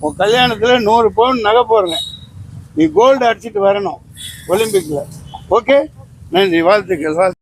உன் கல்யாணத்தில் நூறு பவுன் நகை போடுறேன். நீ கோல்டு அடிச்சிட்டு வரணும். ஒலிம்பிக்கில் ஓகே நன்றி வாழ்த்துக்கள் வாழ்த்து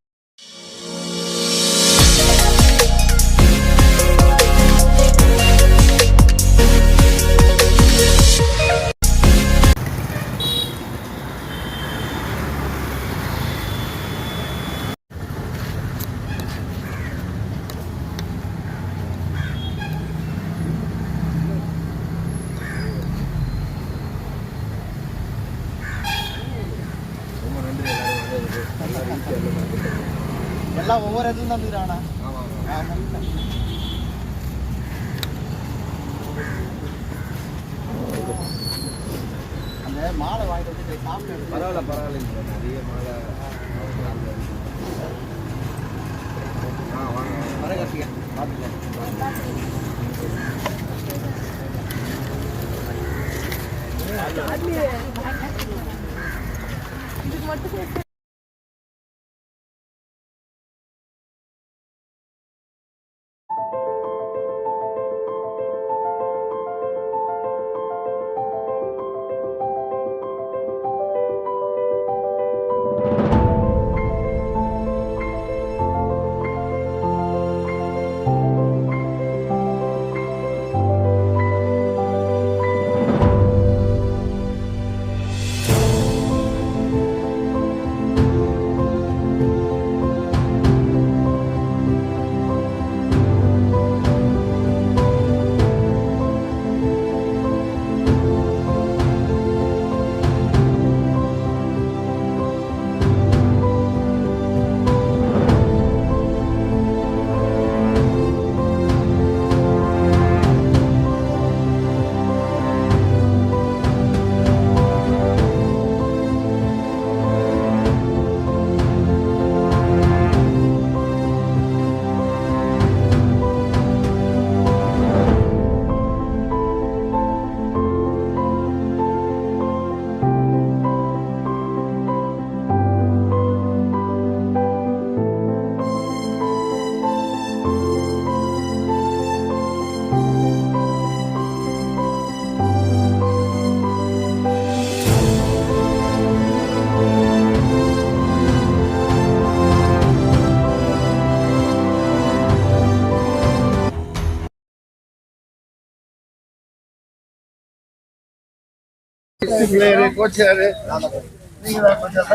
எல்லாம் ஒவ்வொரு இடத்துல தான் இருக்கிறாங்கண்ணா அந்த மாலை வாங்கிட்டு வந்து சாப்பிட்டு பரவாயில்ல பரவாயில்லைங்க நிறைய மாலை ஆ வாங்க வர கார்த்திகா பார்த்துக்கலாம் பிளேயரு கோச்சாரு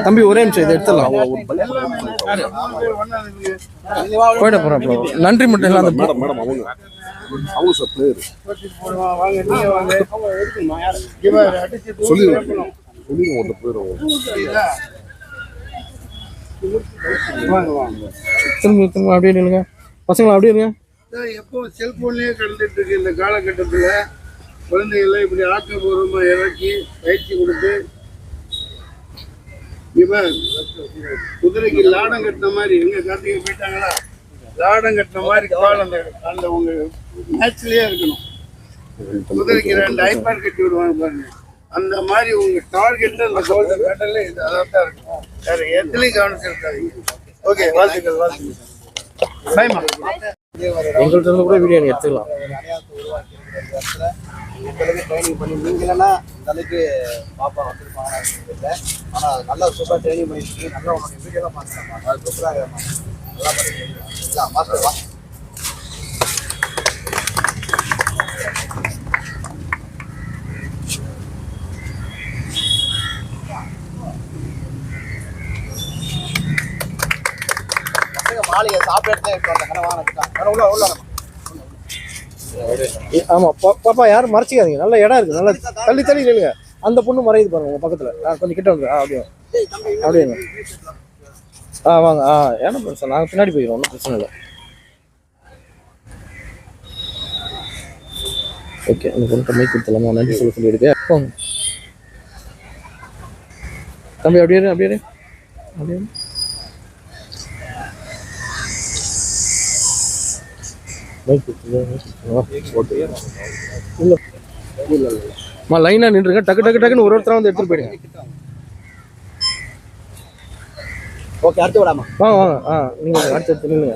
தம்பி ஒரே நிமிஷம் இதை எடுத்துடலாம். போயிட bro. நன்றி மட்டும் இல்லாத மேடம் மேடம் அவங்க அவங்க சார் பிளேயர் கோச்சிட்டு போடுவான். வாங்க நீங்க வாங்க இவன் அடிச்சு தூக்கி சொல்லி வைக்கணும். சொல்லிடுங்க உங்கள்கிட்ட போயிடும் புரியுதா? வாங்க வாங்க திரும்ப திரும்ப அப்படியே நில்லுங்க பசங்களா அப்படியே இருங்க எப்பவும் செல்போன்லயே கலந்துட்டு இருக்கு இந்த காலகட்டத்துல குழந்தைகளை இப்படி ஆக்கப்பூர்வமா இறக்கி பயிற்சி கொடுத்து இவன் குதிரைக்கு லாடம் கட்டின மாதிரி எங்க கார்த்திகை போயிட்டாங்களா? லாடம் கட்டின மாதிரி கால் அந்த அந்த உங்க மேட்ச்லயே இருக்கணும். குதிரைக்கு ரெண்டு ஐபேட் கட்டி விடுவாங்க பாருங்க. அந்த மாதிரி உங்க டார்கெட் அந்த கோல்டன் மெடல்ல இது அதான் தான் இருக்கும் வேற எதுலையும் கவனம் செலுத்தாதீங்க. ஓகே வாழ்த்துக்கள் வாழ்த்துக்கள். எங்கள்கிட்ட கூட வீடியோ நீ எடுத்துக்கலாம். அடையாளத்தை உருவாக்கி இருக்கிற இடத்துல உங்களுக்கு ட்ரைனிங் பண்ணி நீங்களா இந்த அளவுக்கு பாப்பா வந்திருப்பாங்க தெரியல. ஆனால் நல்லா சூப்பராக ட்ரைனிங் பண்ணிட்டு நல்லா உங்களுடைய வீடியோலாம் பார்த்துக்கலாம் சூப்பராக நல்லா பண்ணிக்கலாம் மாஸ்டர் வா? மாலையை சாப்பிட்டு தான் எடுத்து வந்தாங்க வாங்க உள்ள உள்ள நம்ம. ஏ- ஆமா பா- பாப்பா யாரும் மறைச்சிக்காதீங்க. நல்ல இடம் இருக்கு. நல்லா தள்ளி தள்ளி இல்லைங்க அந்த பொண்ணு மறையுது பாருங்க உங்க பக்கத்துல. கொஞ்சம் கிட்ட வந்து ஆ அப்படியே அப்படியே ஆ வாங்க. ஆ ஏன்னா பிரச்சனை? நாங்கள் பின்னாடி போயிடுவோம். ஒன்றும் பிரச்சனை இல்லை. ஓகே அந்த பொண்ணு மைக் கொடுத்துலாமா நன்றி சொல்ல சொல்லி எடுக்க போங்க. தம்பி அப்படியே இரு, அப்படியே இரு. அப்படியே இல்லை லைனாக நின்றுங்க. டக்கு டக்கு டக்குன்னு ஒரு ஒருத்தராக வந்து எடுத்துகிட்டு போயிடுங்க. ஓகே அடுத்து விடாமா வாங்க வாங்க ஆ நீங்கள் அடுத்து எடுத்து நில்லுங்க.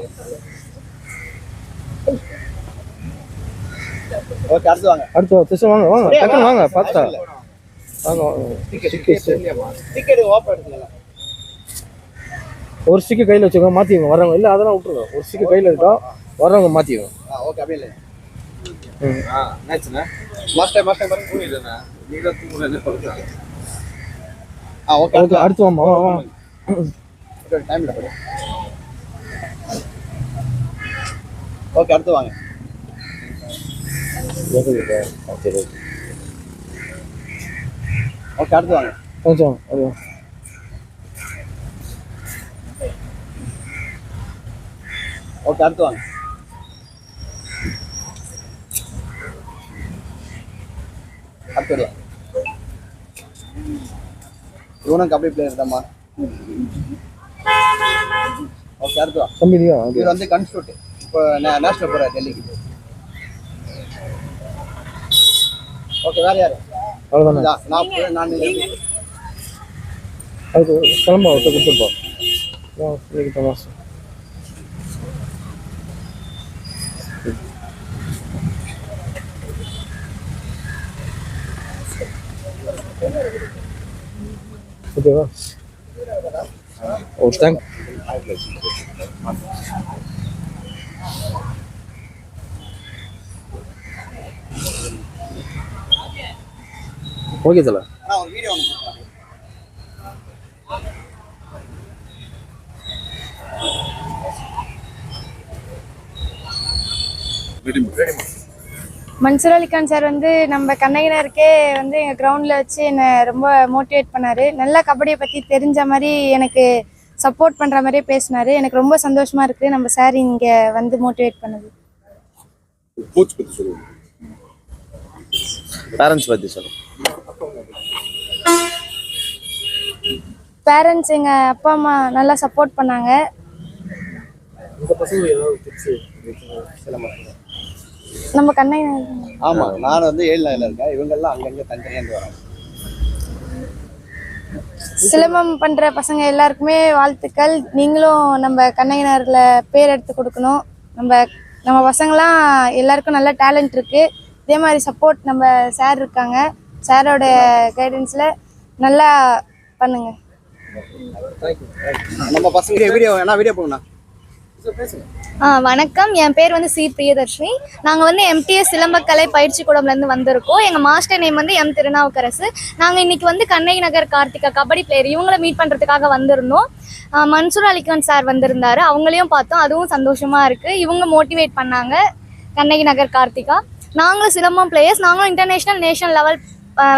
ஓகே அடுத்து வாங்க. அடுத்து திசை வாங்க வாங்க. டக்குன்னு வாங்க பார்த்தா. வாங்க வாங்க. டிக்கெட் டிக்கெட் ஓப்பன் எடுத்துக்கலாம் ஒரு ஸ்டிக்கு கையில் வச்சுக்கோங்க. மாற்றிக்கோங்க வரவங்க இல்லை அதெல்லாம் விட்டுருங்க. ஒரு ஸ்டிக்கு கையில் இருக்கா? வரவங்க மாற்றிக்கோங்க ஆ ஓகே அப்படியே இல்லை. ஆ என்னாச்சுண்ணா மாஸ்டர் மாஸ்டர் பாருங்க தூங்கிடுண்ணா நீ தான் சொல்றாங்க ஆ ஓகே ஓகே அடுத்து வாமா வா போடு. ஓகே அடுத்து வாங்க. சரி ஓகே அடுத்து வாங்க. கொஞ்சம் அது ஓகே அடுத்து வாங்க. வரலாம் இவனும் கபடி பிளேயர் தான்மா. ஓகே அடுத்து வா. தம்பி நீயா அது இவர் வந்து கன்ஸ்டூட் இப்போ நேஷனல் போகிறார் டெல்லிக்கு. ஓகே வேற யாரு? அவ்வளோதானே நான் நான். அதுக்கு கிளம்ப அவர்கிட்ட கொடுத்துருப்போம் ஓகேவா ஒரு தேங்க் ஓகே தல அண்ணா, ஒரு வீடியோ ஒன்று போட்டுருக்காங்க. மன்சூர் அலிகான் சார் வந்து நம்ம கண்ணகினருக்கே வந்து எங்கள் கிரவுண்டில் வச்சு என்னை ரொம்ப மோட்டிவேட் பண்ணார். நல்லா கபடியை பற்றி தெரிஞ்ச மாதிரி எனக்கு சப்போர்ட் பண்ணுற மாதிரியே பேசினார். எனக்கு ரொம்ப சந்தோஷமாக இருக்குது. நம்ம சார் இங்கே வந்து மோட்டிவேட் பண்ணது. கோச் பத்தி சொல்லுங்க. பேரண்ட்ஸ் பற்றி சொல்லுங்கள் பேரண்ட்ஸ் எங்கள் அப்பா அம்மா நல்லா சப்போர்ட் பண்ணாங்க இந்த பசங்க ஏதாவது டிப்ஸ் நம்ம கண்ணகினர் ஆமா நான் வந்து ஏழு நாளில் இருக்கேன். இவங்கெல்லாம் அங்கங்க தனித்தனியாக வராங்க. சிலம்பம் பண்ணுற பசங்க எல்லாருக்குமே வாழ்த்துக்கள். நீங்களும் நம்ம கண்ணகினரில் பேர் எடுத்து கொடுக்கணும். நம்ம நம்ம பசங்களாம் எல்லாருக்கும் நல்ல டேலண்ட் இருக்குது இதே மாதிரி சப்போர்ட் நம்ம சார் இருக்காங்க. சாரோட கைடன்ஸில் நல்லா பண்ணுங்க. நம்ம பசங்க வீடியோ வேணா வீடியோ போங்கண்ணா. ஆ வணக்கம். என் பேர் வந்து சி. பிரியதர்ஷினி. நாங்கள் வந்து எம்டிஎஸ் சிலம்பக்கலை பயிற்சி கூடம்லேருந்து வந்திருக்கோம். எங்கள் மாஸ்டர் நேம் வந்து எம் திருநாவுக்கரசு. நாங்கள் இன்னைக்கு வந்து கண்ணகி நகர் கார்த்திகா கபடி பிளேயர் இவங்களை மீட் பண்ணுறதுக்காக வந்திருந்தோம். மன்சூர் அலிகான் சார் வந்திருந்தாரு. அவங்களையும் பார்த்தோம். அதுவும் சந்தோஷமாக இருக்கு. இவங்க மோட்டிவேட் பண்ணாங்க கண்ணகி நகர் கார்த்திகா. நாங்களும் சிலம்பம் பிளேயர்ஸ் நாங்களும் இன்டர்நேஷ்னல் நேஷனல் லெவல்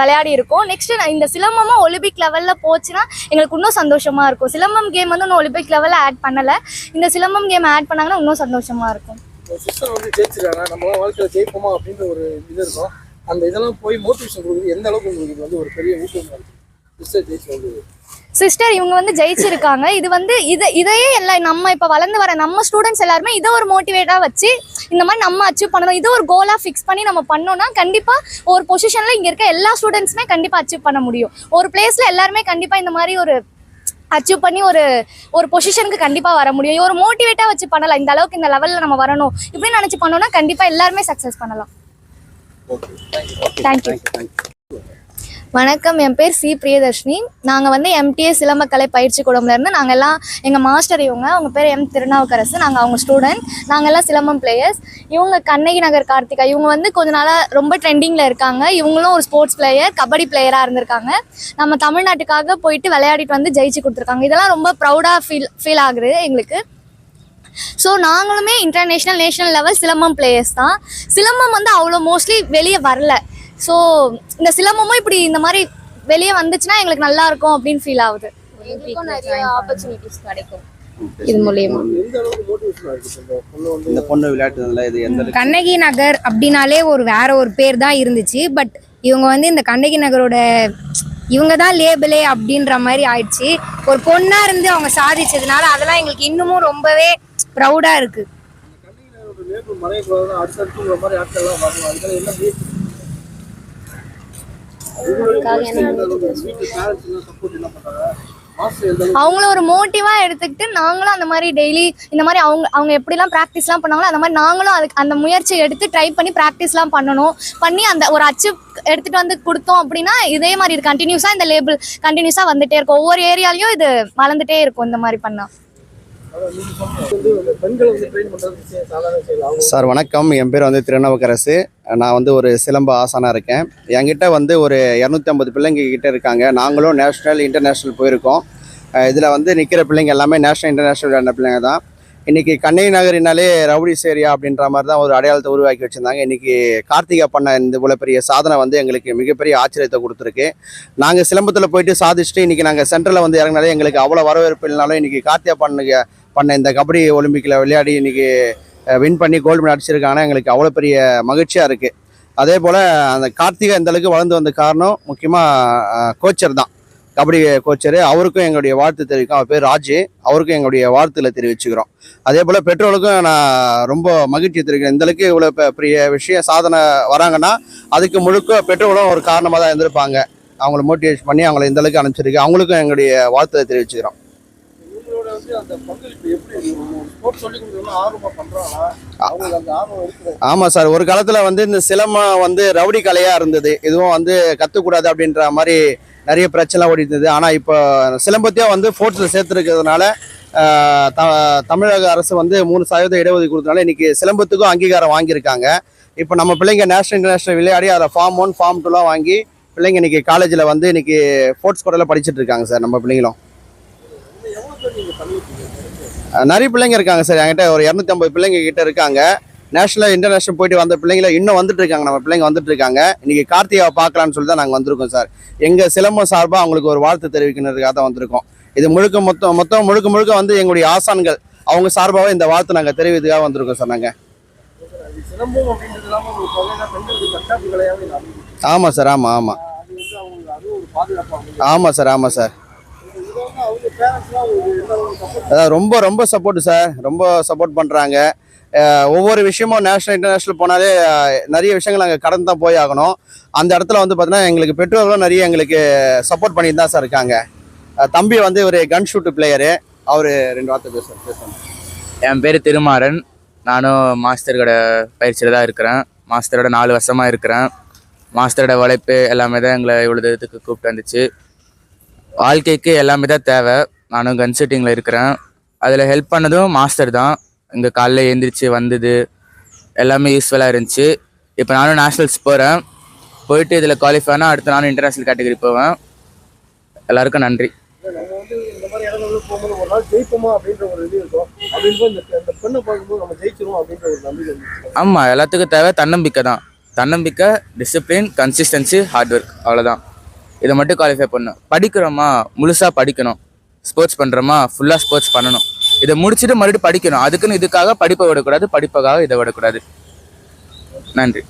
விளையாடி இருக்கோம். நெக்ஸ்ட் இந்த சிலம்பமும் ஒலிம்பிக் லெவலில் போச்சுன்னா எங்களுக்கு இன்னும் சந்தோஷமா இருக்கும். சிலம்பம் கேம் வந்து இன்னும் ஒலிம்பிக் லெவலில் ஆட் பண்ணலை. இந்த சிலம்பம் கேம் ஆட் பண்ணாங்கன்னா இன்னும் சந்தோஷமா இருக்கும். சிஸ்டர் வந்து ஜெயிச்சிருக்காங்க. நம்ம வாழ்க்கையில் ஜெயிப்போமா அப்படின்ற ஒரு இது இருக்கும். அந்த இதெல்லாம் போய் மோட்டிவேஷன் கொடுக்குறது எந்த அளவுக்கு உங்களுக்கு இது வந்து ஒரு பெரிய ஊக்கம் இருக்கு? சிஸ்டர் இவங்க வந்து ஜெயிச்சிருக்காங்க. இது வந்து இது இதையே எல்லாம் நம்ம இப்போ வளர்ந்து வர நம்ம ஸ்டூடெண்ட்ஸ் எல்லாருமே இதை ஒரு மோட்டிவேட்டாக வச்சு இந்த மாதிரி நம்ம அச்சீவ் பண்ணணும். இது ஒரு கோலாக ஃபிக்ஸ் பண்ணி நம்ம பண்ணோம்னா கண்டிப்பாக ஒரு பொசிஷனில் இங்கே இருக்க எல்லா ஸ்டூடெண்ட்ஸுமே கண்டிப்பாக அச்சீவ் பண்ண முடியும். ஒரு பிளேஸில் எல்லாருமே கண்டிப்பாக இந்த மாதிரி ஒரு அச்சீவ் பண்ணி ஒரு ஒரு பொசிஷனுக்கு கண்டிப்பாக வர முடியும். ஒரு மோட்டிவேட்டாக வச்சு பண்ணலாம். இந்த அளவுக்கு இந்த லெவலில் நம்ம வரணும். இப்படின்னு நினச்சி பண்ணோம்னா கண்டிப்பாக எல்லாருமே சக்ஸஸ் பண்ணலாம். தேங்க்யூ வணக்கம் என் பேர் சி பிரியதர்ஷினி. நாங்கள் வந்து எம்டிஏ சிலம்பக்கலை பயிற்சி கூடம்ல நாங்கள் எல்லாம் எங்கள் மாஸ்டர் இவங்க அவங்க பேர் எம் திருநாவுக்கரசு. நாங்கள் அவங்க ஸ்டூடெண்ட் நாங்கள் எல்லாம் சிலம்பம் பிளேயர்ஸ் இவங்க கண்ணகி நகர் கார்த்திகா இவங்க வந்து கொஞ்ச நாளாக ரொம்ப ட்ரெண்டிங்கில் இருக்காங்க. இவங்களும் ஒரு ஸ்போர்ட்ஸ் பிளேயர் கபடி பிளேயராக இருந்திருக்காங்க. நம்ம தமிழ்நாட்டுக்காக போயிட்டு விளையாடிட்டு வந்து ஜெயிச்சு கொடுத்துருக்காங்க. இதெல்லாம் ரொம்ப ப்ரௌடாக ஃபீல் ஃபீல் ஆகுது எங்களுக்கு. ஸோ நாங்களுமே international national level Silambam players தான். சிலம்பம் வந்து அவ்வளோ மோஸ்ட்லி வெளியே வரல. ஸோ இந்த சிலம்பமும் இப்படி இந்த மாதிரி வெளியே வந்துச்சுன்னா எங்களுக்கு நல்லா இருக்கும் அப்படின்னு ஃபீல் ஆகுது. ஆப்பர்ச்சுனிட்டிஸ் கிடைக்கும். இது மூலியமா. இந்த பொண்ணு கண்ணகி நகர் அப்படின்னாலே ஒரு வேற ஒரு பேர் தான் இருந்துச்சு. பட் இவங்க வந்து இந்த கண்ணகி நகரோட இவங்க தான் லேபிளே அப்படின்ற மாதிரி ஆயிடுச்சு. ஒரு பொண்ணா இருந்து அவங்க சாதிச்சதுனால அதெல்லாம் எங்களுக்கு இன்னமும் ரொம்பவே ப்ரௌடா இருக்கு கண்ணிகளோட லேபிள் மறையக்கூடாதுன்னு அடுத்தடுத்து இந்த மாதிரி ஆட்கள்லாம் வரணும் என்ன அவங்களும் ஒரு மோட்டிவா எடுத்துக்கிட்டு நாங்களும் அந்த மாதிரி டெய்லி இந்த மாதிரி அவங்க அவங்க எப்படிலாம் ப்ராக்டிஸ்லாம் பண்ணாங்களோ அந்த மாதிரி நாங்களும் அதுக்கு அந்த முயற்சியை எடுத்து ட்ரை பண்ணி ப்ராக்டிஸ்லாம் பண்ணணும். பண்ணி அந்த ஒரு அச்சீவ் எடுத்துட்டு வந்து கொடுத்தோம் அப்படின்னா இதே மாதிரி இது கண்டினியூஸா இந்த லேபிள் கண்டினியூஸா வந்துட்டே இருக்கும். ஒவ்வொரு ஏரியாலையும் இது வளர்ந்துட்டே இருக்கும் இந்த மாதிரி பண்ணா. சார் வணக்கம். என் பேர் வந்து திருநவக்கரசு நான் வந்து ஒரு சிலம்ப ஆசானாக இருக்கேன். என்கிட்ட வந்து ஒரு இரநூத்தி ஐம்பது பிள்ளைங்க கிட்ட இருக்காங்க. நாங்களும் நேஷ்னல் இன்டர்நேஷ்னல் போயிருக்கோம். இதில் வந்து நிற்கிற பிள்ளைங்க எல்லாமே நேஷ்னல் இன்டர்நேஷ்னல் விளையாண்ட பிள்ளைங்க தான். இன்றைக்கி கண்ணை நகரினாலே ரவுடிஸ் ஏரியா அப்படின்ற மாதிரி தான் ஒரு அடையாளத்தை உருவாக்கி வச்சுருந்தாங்க. இன்றைக்கி கார்த்திகா பண்ண இந்த இவ்வளோ பெரிய சாதனை வந்து எங்களுக்கு மிகப்பெரிய ஆச்சரியத்தை கொடுத்துருக்கு. நாங்கள் சிலம்பத்தில் போயிட்டு சாதிச்சுட்டு இன்றைக்கி நாங்கள் சென்டரில் வந்து இறங்கினாலே எங்களுக்கு அவ்வளோ வரவேற்பு இல்லைனாலும் இன்றைக்கி கார்த்திகா பண்ணுங்க பண்ண இந்த கபடி ஒலிம்பிக்கில் விளையாடி இன்றைக்கி வின் பண்ணி கோல்டு மெடல் அடிச்சிருக்காங்கன்னா எங்களுக்கு அவ்வளோ பெரிய மகிழ்ச்சியாக இருக்குது அதே போல் அந்த கார்த்திகா இந்தளவுக்கு வளர்ந்து வந்த காரணம் முக்கியமாக கோச்சர் தான். கபடி கோச்சர் அவருக்கும் எங்களுடைய வாழ்த்து தெரிவிக்கும் அவர் பேர் ராஜு. அவருக்கும் எங்களுடைய வாழ்த்துக்களை தெரிவிச்சுக்கிறோம். அதே போல் பெற்றோருக்கும் நான் ரொம்ப மகிழ்ச்சி தெரிவிக்கிறேன். இந்த அளவுக்கு இவ்வளோ பெரிய விஷயம் சாதனை வராங்கன்னா அதுக்கு முழுக்க பெற்றோர்களும் ஒரு காரணமாக தான் இருந்திருப்பாங்க. அவங்கள மோட்டிவேட் பண்ணி அவங்கள இந்த அளவுக்கு அனுப்பிச்சிருக்கு. அவங்களுக்கும் எங்களுடைய வாழ்த்துக்களை தெரிவிச்சுக்கிறோம். ஆமாம் சார். ஒரு காலத்தில் வந்து இந்த சிலம்பம் வந்து ரவுடி கலையாக இருந்தது. இதுவும் வந்து கற்றுக்கூடாது அப்படின்ற மாதிரி நிறைய பிரச்சனை ஓடி இருந்தது. ஆனால் இப்போ சிலம்பத்தையும் வந்து ஃபோர்ட்ஸில் சேர்த்துருக்கிறதுனால த தமிழக அரசு வந்து மூணு சதவீத இடஒதுக்கீடு கொடுத்தனால இன்றைக்கி சிலம்பத்துக்கும் அங்கீகாரம் வாங்கியிருக்காங்க. இப்போ நம்ம பிள்ளைங்க நேஷனல் இன்டர்நேஷனல் விளையாடி அதில் ஃபார்ம் ஒன் ஃபார்ம் டூலாம் வாங்கி பிள்ளைங்க இன்றைக்கி காலேஜில் வந்து இன்றைக்கி ஸ்போர்ட்ஸ் கோடையில் படிச்சுட்டு இருக்காங்க சார் நம்ம பிள்ளைங்களும். நிறைய பிள்ளைங்க இருக்காங்க சார். என்கிட்ட ஒரு இரநூத்தி ஐம்பது பிள்ளைங்க கிட்ட இருக்காங்க. நேஷனல் இன்டர்நேஷனல் போயிட்டு வந்த பிள்ளைங்கள இன்னும் வந்துட்டு இருக்காங்க. நம்ம பிள்ளைங்க வந்துட்டு இருக்காங்க. இன்னைக்கு கார்த்திகாவை பார்க்கலான்னு சொல்லி தான் நாங்கள் வந்திருக்கோம் சார். எங்கள் சிலம்பம் சார்பாக அவங்களுக்கு ஒரு வாழ்த்து தெரிவிக்கிறதுக்காக தான் வந்திருக்கோம். இது முழுக்க மொத்தம் மொத்தம் முழுக்க முழுக்க வந்து எங்களுடைய ஆசான்கள் அவங்க சார்பாகவே இந்த வாழ்த்து நாங்கள் தெரிவித்துக்காக வந்திருக்கோம் சார் நாங்கள் ஆமாம் சார் ஆமாம் ஆமாம் ஆமாம் சார் ஆமாம் சார். அதான் ரொம்ப ரொம்ப சப்போர்ட் சார். ரொம்ப சப்போர்ட் பண்ணுறாங்க ஒவ்வொரு விஷயமும் நேஷனல் இன்டர்நேஷ்னல் போனாலே நிறைய விஷயங்கள் நாங்கள் கடந்து தான் போய் ஆகணும். அந்த இடத்துல வந்து பார்த்தீங்கன்னா எங்களுக்கு பெற்றோர்களும் நிறைய எங்களுக்கு சப்போர்ட் பண்ணிட்டு தான் சார் இருக்காங்க. தம்பி வந்து ஒரு கன் ஷூட்டு பிளேயரு அவர் ரெண்டு வார்த்தை பேசுவார் பேசுவாங்க என் பேர் திருமாறன். நானும் மாஸ்டர்கோட பயிற்சியில் தான் இருக்கிறேன். மாஸ்டரோட நாலு வருஷமாக இருக்கிறேன். மாஸ்டரோட உழைப்பு எல்லாமே தான் எங்களை இவ்வளோ தூரத்துக்கு கூப்பிட்டு வந்துச்சு. வாழ்க்கைக்கு எல்லாமே தான் தேவை. நானும் கன் ஷூட்டிங்கில் இருக்கிறேன். அதில் ஹெல்ப் பண்ணதும் மாஸ்டர் தான். இங்கே காலைல எழுந்திரிச்சு வந்தது. எல்லாமே யூஸ்ஃபுல்லாக இருந்துச்சு. இப்போ நானும் நேஷ்னல்ஸ் போகிறேன் போயிட்டு இதில் குவாலிஃபை ஆனால் அடுத்து நானும் இன்டர்நேஷ்னல் கேட்டகரி போவேன். எல்லாருக்கும் நன்றி. ஆமாம் எல்லாத்துக்கும் தேவை தன்னம்பிக்கை தான். தன்னம்பிக்கை டிசிப்ளின் கன்சிஸ்டன்சி ஹார்ட் ஒர்க் அவ்வளோதான் இதை மட்டும் குவாலிஃபை பண்ணும் படிக்கிறோமா? முழுசாக படிக்கணும். ஸ்போர்ட்ஸ் பண்ணுறோமா ஃபுல்லாக ஸ்போர்ட்ஸ் பண்ணணும். இதை முடிச்சுட்டு மறுபடியும் படிக்கணும். அதுக்குன்னு இதுக்காக படிப்பை விடக்கூடாது படிப்புக்காக இதை விடக்கூடாது. நன்றி.